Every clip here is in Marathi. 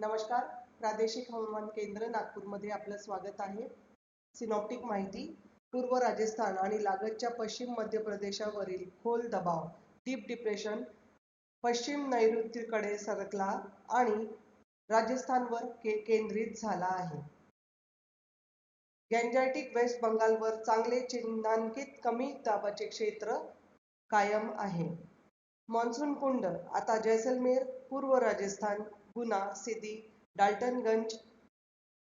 नमस्कार. प्रादेशिक हवामान केंद्र नागपूरमध्ये आपलं स्वागत आहे. सिनॉप्टिक माहिती पूर्व राजस्थान आणि लागतच्या पश्चिम मध्य प्रदेशावरील खोल दबाव डीप डिप्रेशन पश्चिम नैऋत्यकडे सरकला आणि राजस्थानवर के केंद्रित झाला आहे. गँजॅटिक वेस्ट बंगालवर चांगले चिन्हांकित कमी दाबाचे क्षेत्र कायम आहे. मॉन्सून कुंड आता जैसलमेर पूर्व राजस्थान गुना सिदी डाल्टनगंज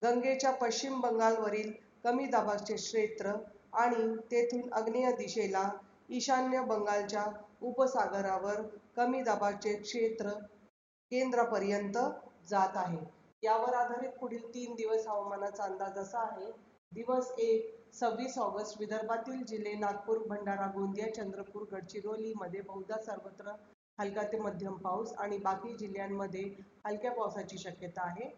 गंगेच्या पश्चिम बंगालवरील कमी दाबाचे क्षेत्र आणि तेथून आग्नेय दिशेला ईशान्य बंगालच्या उपसागरावर कमी दाबाचे क्षेत्र केंद्रापर्यंत जात आहे. यावर आधारित पुढील तीन दिवस हवामानाचा अंदाज असा आहे दिवस एक. सव्वीस ऑगस्ट विदर्भातील जिल्हे नागपूर भंडारा गोंदिया चंद्रपूर गडचिरोली मध्ये बहुधा सर्वत्र हलका ते मध्यम पाऊस आणि बाकी जिल्ह्यांमध्ये हलक्या पावसाची शक्यता आहे.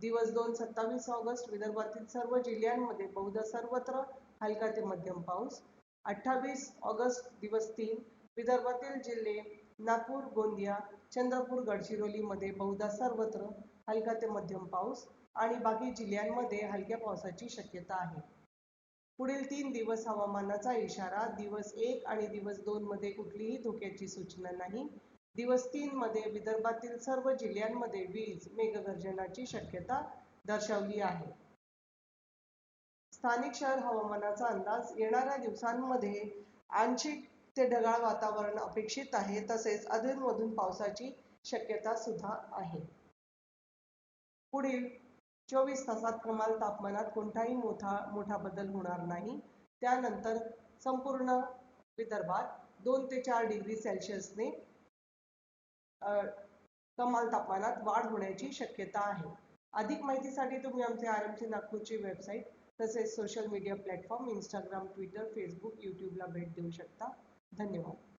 दिवस दोन सत्तावीस ऑगस्ट विदर्भातील सर्व जिल्ह्यांमध्ये बहुधा सर्वत्र हलका ते मध्यम पाऊस. अठ्ठावीस ऑगस्ट दिवस तीन विदर्भातील जिल्हे नागपूर गोंदिया चंद्रपूर गडचिरोलीमध्ये बहुधा सर्वत्र हलका ते मध्यम पाऊस. आणि बाकी जिल्ह्यांमध्ये हलक्या पावसाची शक्यता आहे. पुढील तीन दिवस हवामानाचा इशारा दिवस एक आणि दिवस दोन मध्ये कुठलीही धोक्याची सूचना नाही. दिवस तीन मध्ये विदर्भातील सर्व जिल्ह्यांमध्ये वीज मेघगर्जनाची शक्यता दर्शवली आहे. स्थानिक शहर हवामानाचा अंदाज येणाऱ्या दिवसांमध्ये आंशिक ते ढगाळ वातावरण अपेक्षित आहे तसेच अधूनमधून पावसाची शक्यता सुद्धा आहे. पुढील चोवीस तासात कमाल तापमानात कोणताही मोठा मोठा बदल होणार नाही. त्यानंतर संपूर्ण विदर्भात दोन ते चार डिग्री सेल्सिअसने कमाल तापमानात वाढ होण्याची शक्यता आहे. अधिक माहितीसाठी तुम्ही आमचे आर एम सी नागपूरची वेबसाईट तसेच social media platform Instagram Twitter Facebook यूट्यूबला भेट देऊ शकता. धन्यवाद.